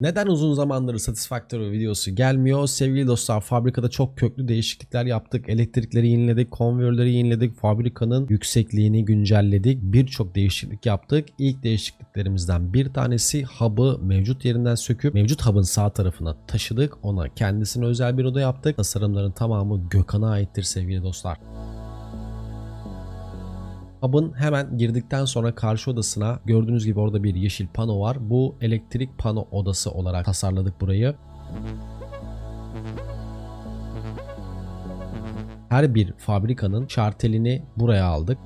Neden uzun zamandır Satisfactory videosu gelmiyor? Sevgili dostlar fabrikada çok köklü değişiklikler yaptık. Elektrikleri yeniledik, konveyörleri yeniledik, fabrikanın yüksekliğini güncelledik. Birçok değişiklik yaptık. İlk değişikliklerimizden bir tanesi hub'ı mevcut yerinden söküp mevcut hub'ın sağ tarafına taşıdık. Ona kendisine özel bir oda yaptık. Tasarımların tamamı Gökhan'a aittir sevgili dostlar. Hub'ın hemen girdikten sonra karşı odasına gördüğünüz gibi orada bir yeşil pano var. Bu elektrik pano odası olarak tasarladık burayı. Her bir fabrikanın şartelini buraya aldık.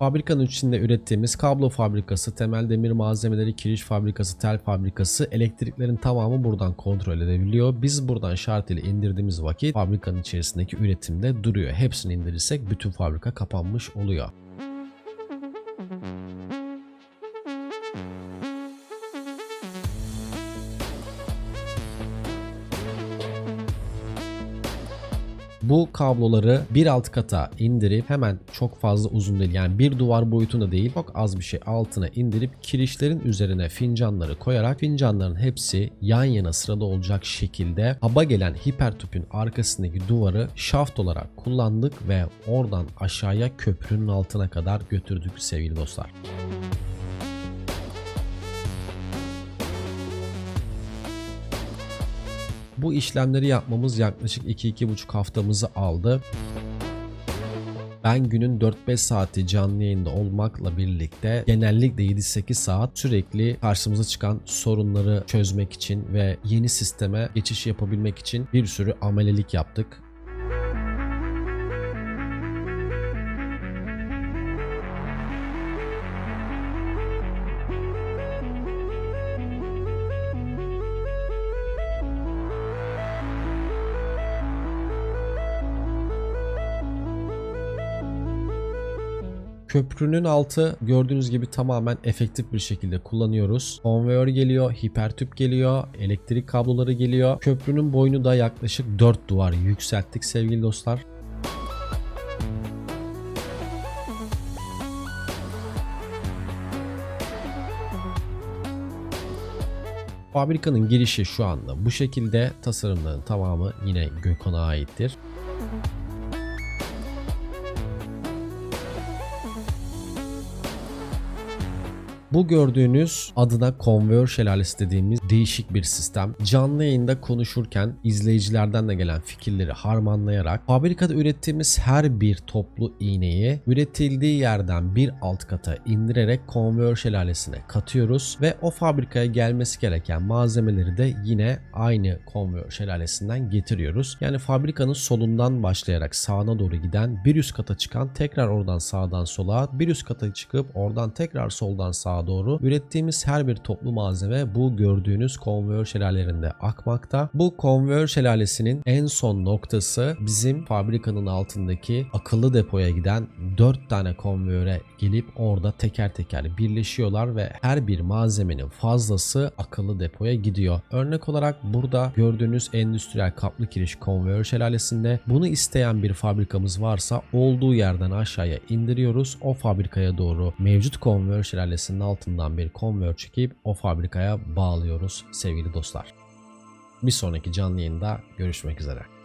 Fabrikanın içinde ürettiğimiz kablo fabrikası, temel demir malzemeleri, kiriş fabrikası, tel fabrikası, elektriklerin tamamı buradan kontrol edebiliyor. Biz buradan şarteli indirdiğimiz vakit fabrikanın içerisindeki üretimde duruyor. Hepsini indirirsek bütün fabrika kapanmış oluyor. Bu kabloları bir alt kata indirip hemen çok fazla uzun değil yani bir duvar boyutunda değil çok az bir şey altına indirip kirişlerin üzerine fincanları koyarak fincanların hepsi yan yana sırada olacak şekilde haba gelen hipertüpün arkasındaki duvarı şaft olarak kullandık ve oradan aşağıya köprünün altına kadar götürdük sevgili dostlar. Bu işlemleri yapmamız yaklaşık 2-2,5 haftamızı aldı. Ben günün 4-5 saati canlı yayında olmakla birlikte genellikle 7-8 saat sürekli karşımıza çıkan sorunları çözmek için ve yeni sisteme geçiş yapabilmek için bir sürü amelelik yaptık. Köprünün altı gördüğünüz gibi tamamen efektif bir şekilde kullanıyoruz. Konveyör geliyor, hipertüp geliyor, elektrik kabloları geliyor. Köprünün boyunu da yaklaşık 4 duvar yükselttik sevgili dostlar. Fabrikanın girişi şu anda bu şekilde. Tasarımların tamamı yine Gökhan'a aittir. Bu gördüğünüz adına konveyör şelalesi dediğimiz değişik bir sistem. Canlı yayında konuşurken izleyicilerden de gelen fikirleri harmanlayarak fabrikada ürettiğimiz her bir toplu iğneyi üretildiği yerden bir alt kata indirerek konveyör şelalesine katıyoruz ve o fabrikaya gelmesi gereken malzemeleri de yine aynı konveyör şelalesinden getiriyoruz. Yani fabrikanın solundan başlayarak sağına doğru giden bir üst kata çıkan tekrar oradan sağdan sola bir üst kata çıkıp oradan tekrar soldan sağa doğru ürettiğimiz her bir toplu malzeme bu gördüğünüz konveyör şelalelerinde akmakta. Bu konveyör şelalesinin en son noktası bizim fabrikanın altındaki akıllı depoya giden 4 tane konveyöre gelip orada teker teker birleşiyorlar ve her bir malzemenin fazlası akıllı depoya gidiyor. Örnek olarak burada gördüğünüz endüstriyel kaplı kiriş konveyör şelalesinde bunu isteyen bir fabrikamız varsa olduğu yerden aşağıya indiriyoruz. O fabrikaya doğru mevcut konveyör şelalesinin altından bir konveyör çekip o fabrikaya bağlıyoruz sevgili dostlar. Bir sonraki canlı yayında görüşmek üzere.